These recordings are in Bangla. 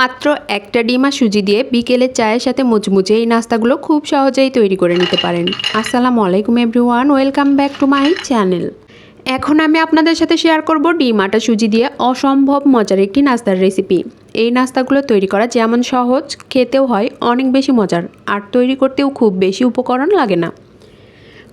মাত্র একটা ডিমা সুজি দিয়ে বিকেলে চায়ের সাথে মুচমুচে এই নাস্তাগুলো খুব সহজেই তৈরি করে নিতে পারেন। আসসালামু আলাইকুম everyone welcome back to my channel এখন আমি আপনাদের সাথে শেয়ার করব ডিম, আটা, সুজি দিয়ে অসম্ভব মজার একটি নাস্তার রেসিপি এই নাস্তাগুলো তৈরি করা যেমন সহজ, খেতেও হয় অনেক বেশি মজার, আর তৈরি করতেও খুব বেশি উপকরণ লাগে না।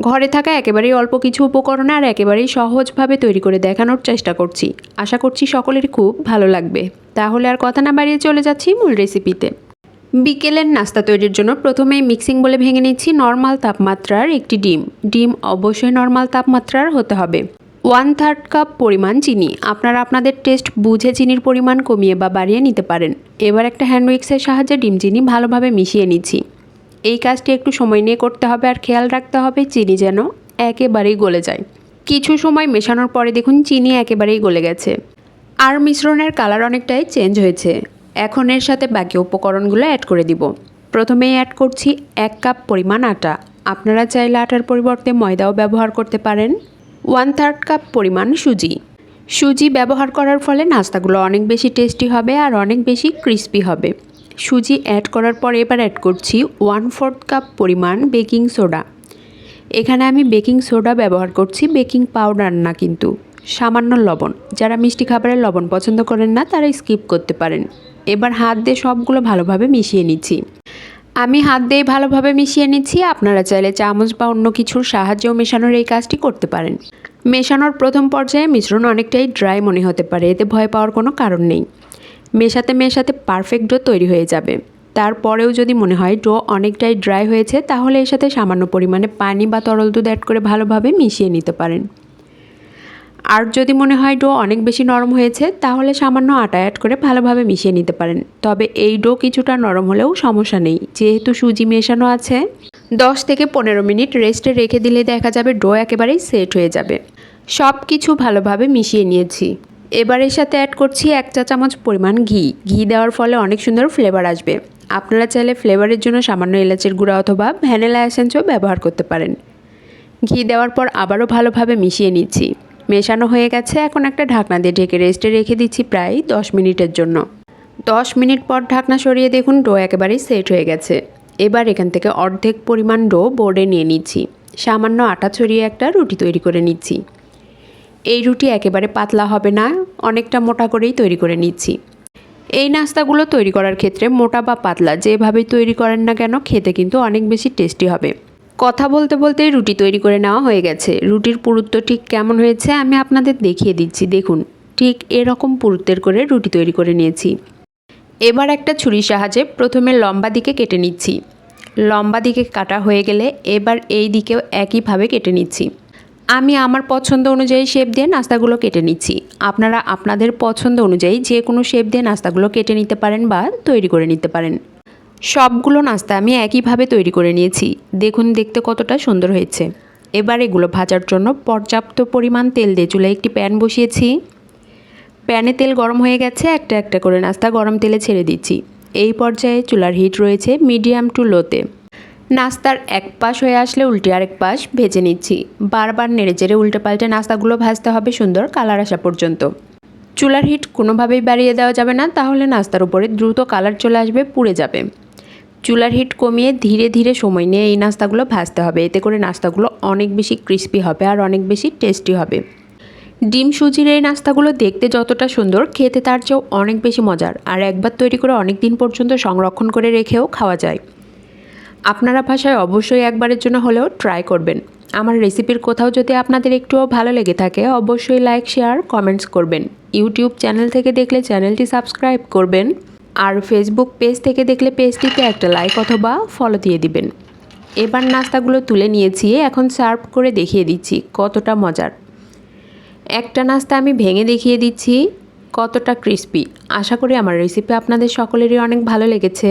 ঘরে থাকা একেবারেই অল্প কিছু উপকরণে আর একেবারেই সহজভাবে তৈরি করে দেখানোর চেষ্টা করছি। আশা করছি সকলের খুব ভালো লাগবে। তাহলে আর কথা না বাড়িয়ে চলে যাচ্ছি মূল রেসিপিতে বিকেলের নাস্তা তৈরির জন্য প্রথমেই মিক্সিং বলে ভেঙে নিচ্ছি নর্মাল তাপমাত্রার একটি ডিম। ডিম অবশ্যই নর্মাল তাপমাত্রার হতে হবে। ওয়ান থার্ড কাপ পরিমাণ চিনি। আপনারা আপনাদের টেস্ট বুঝে চিনির পরিমাণ কমিয়ে বা বাড়িয়ে নিতে পারেন। এবার একটা হ্যান্ড উইক্সের সাহায্যে ডিম চিনি ভালোভাবে মিশিয়ে নিচ্ছি। এই কাজটি একটু সময় নিয়ে করতে হবে আর খেয়াল রাখতে হবে চিনি যেন একেবারেই গলে যায়। কিছু সময় মেশানোর পরে দেখুন চিনি একেবারেই গলে গেছে। আর মিশ্রণের কালার অনেকটাই চেঞ্জ হয়েছে। এখন এর সাথে বাকি উপকরণগুলো অ্যাড করে দিব। প্রথমেই অ্যাড করছি এক কাপ পরিমাণ আটা। আপনারা চাইলে আটার পরিবর্তে ময়দাও ব্যবহার করতে পারেন। ওয়ান থার্ড কাপ পরিমাণ সুজি। সুজি ব্যবহার করার ফলে নাস্তাগুলো অনেক বেশি টেস্টি হবে আর অনেক বেশি ক্রিস্পি হবে। সুজি অ্যাড করার পর এবার অ্যাড করছি ওয়ান ফোর্থ কাপ পরিমাণ বেকিং সোডা এখানে আমি বেকিং সোডা ব্যবহার করছি বেকিং পাউডার না কিন্তু, সামান্য লবণ। যারা মিষ্টি খাবারের লবণ পছন্দ করেন না, তারা স্কিপ করতে পারেন। এবার হাত দিয়ে সবগুলো ভালোভাবে মিশিয়ে নিচ্ছি। আমি হাত দিয়ে ভালোভাবে মিশিয়ে নিচ্ছি, আপনারা চাইলে চামচ বা অন্য কিছুর সাহায্যেও মেশানোর এই কাজটি করতে পারেন। মেশানোর প্রথম পর্যায়ে মিশ্রণ অনেকটাই ড্রাই মনে হতে পারে, এতে ভয় পাওয়ার কোনো কারণ নেই। মেশাতে মেশাতে পারফেক্ট ডো তৈরি হয়ে যাবে। তারপরেও যদি মনে হয় ডো অনেকটাই ড্রাই হয়েছে, তাহলে এর সাথে সামান্য পরিমাণে পানি বা তরল দুধ অ্যাড করে ভালোভাবে মিশিয়ে নিতে পারেন। আর যদি মনে হয় ডো অনেক বেশি নরম হয়েছে, তাহলে সামান্য আটা অ্যাড করে ভালোভাবে মিশিয়ে নিতে পারেন। তবে এই ডো কিছুটা নরম হলেও সমস্যা নেই, যেহেতু সুজি মেশানো আছে। দশ থেকে পনেরো মিনিট রেস্টে রেখে দিলে দেখা যাবে ডো একেবারেই সেট হয়ে যাবে। সব কিছু ভালোভাবে মিশিয়ে নিয়েছি। এবার এর সাথে অ্যাড করছি এক চা চামচ পরিমাণ ঘি। ঘি দেওয়ার ফলে অনেক সুন্দর ফ্লেভার আসবে। আপনারা চাইলে ফ্লেভারের জন্য সামান্য এলাচের গুঁড়া অথবা ভ্যানিলা এসেন্সও ব্যবহার করতে পারেন। ঘি দেওয়ার পর আবারও ভালোভাবে মিশিয়ে নিচ্ছি। মেশানো হয়ে গেছে এখন একটা ঢাকনা দিয়ে ঢেকে রেস্টে রেখে দিচ্ছি প্রায় দশ মিনিটের জন্য। দশ মিনিট পর ঢাকনা সরিয়ে দেখুন ডো একেবারেই সেট হয়ে গেছে। এবার এখান থেকে অর্ধেক পরিমাণ ডো বোর্ডে নিয়ে নিচ্ছি। সামান্য আটা ছড়িয়ে একটা রুটি তৈরি করে নিচ্ছি। এই রুটি একেবারে পাতলা হবে না, অনেকটা মোটা করেই তৈরি করে নিচ্ছি। এই নাস্তাগুলো তৈরি করার ক্ষেত্রে মোটা বা পাতলা, যেভাবেই তৈরি করেন না কেন খেতে কিন্তু অনেক বেশি টেস্টি হবে। কথা বলতে বলতেই রুটি তৈরি করে নেওয়া হয়ে গেছে। রুটির পুরুত্ব ঠিক কেমন হয়েছে আমি আপনাদের দেখিয়ে দিচ্ছি। দেখুন, ঠিক এরকম পুরুত্বের করে রুটি তৈরি করে নিয়েছি। এবার একটা ছুরির সাহায্যে প্রথমে লম্বা দিকে কেটে নিচ্ছি। লম্বা দিকে কাটা হয়ে গেলে এবার এই দিকেও একইভাবে কেটে নিচ্ছি। আমি আমার পছন্দ অনুযায়ী শেপ দিয়ে নাস্তাগুলো কেটে নিচ্ছি। আপনারা আপনাদের পছন্দ অনুযায়ী যে কোনো শেপ দিয়ে নাস্তাগুলো কেটে নিতে পারেন বা তৈরি করে নিতে পারেন। সবগুলো নাস্তা আমি একইভাবে তৈরি করে নিয়েছি। দেখুন দেখতে কতটা সুন্দর হয়েছে। এবার এগুলো ভাজার জন্য পর্যাপ্ত পরিমাণ তেল দিয়ে চুলায় একটি প্যান বসিয়েছি। প্যানে তেল গরম হয়ে গেছে, একটা একটা করে নাস্তা গরম তেলে ছেড়ে দিচ্ছি। এই পর্যায়ে চুলার হিট রয়েছে মিডিয়াম টু লোতে নাস্তার এক পাশ হয়ে আসলে উল্টে আরেক পাশ ভেজে নিচ্ছি। বারবার নেড়ে চেড়ে উল্টে পাল্টে নাস্তাগুলো ভাজতে হবে সুন্দর কালার আসা পর্যন্ত। চুলার হিট কোনোভাবেই বাড়িয়ে দেওয়া যাবে না, তাহলে নাস্তার উপরে দ্রুত কালার চলে আসবে, পুড়ে যাবে। চুলার হিট কমিয়ে ধীরে ধীরে সময় নিয়ে এই নাস্তাগুলো ভাজতে হবে। এতে করে নাস্তাগুলো অনেক বেশি ক্রিস্পি হবে আর অনেক বেশি টেস্টি হবে। ডিম সুজির এই নাস্তাগুলো দেখতে যতটা সুন্দর, খেতে তার চেয়েও অনেক বেশি মজার। আর একবার তৈরি করে অনেক দিন পর্যন্ত সংরক্ষণ করে রেখেও খাওয়া যায়। আপনারা ভাষায় অবশ্যই একবারের জন্য হলেও ট্রাই করবেন। আমার রেসিপির কোথাও যদি আপনাদের একটুও ভালো লেগে থাকে, অবশ্যই লাইক শেয়ার কমেন্টস করবেন। ইউটিউব চ্যানেল থেকে দেখলে চ্যানেলটি সাবস্ক্রাইব করবেন। আর ফেসবুক পেজ থেকে দেখলে পেজটিতে একটা লাইক অথবা ফলো দিয়ে দিবেন। এবার নাস্তাগুলো তুলে নিয়েছি, এখন সার্ভ করে দেখিয়ে দিচ্ছি কতটা মজার। একটা নাস্তা আমি ভেঙে দেখিয়ে দিচ্ছি কতটা ক্রিস্পি আশা করি আমার রেসিপি আপনাদের সকলেরই অনেক ভালো লেগেছে।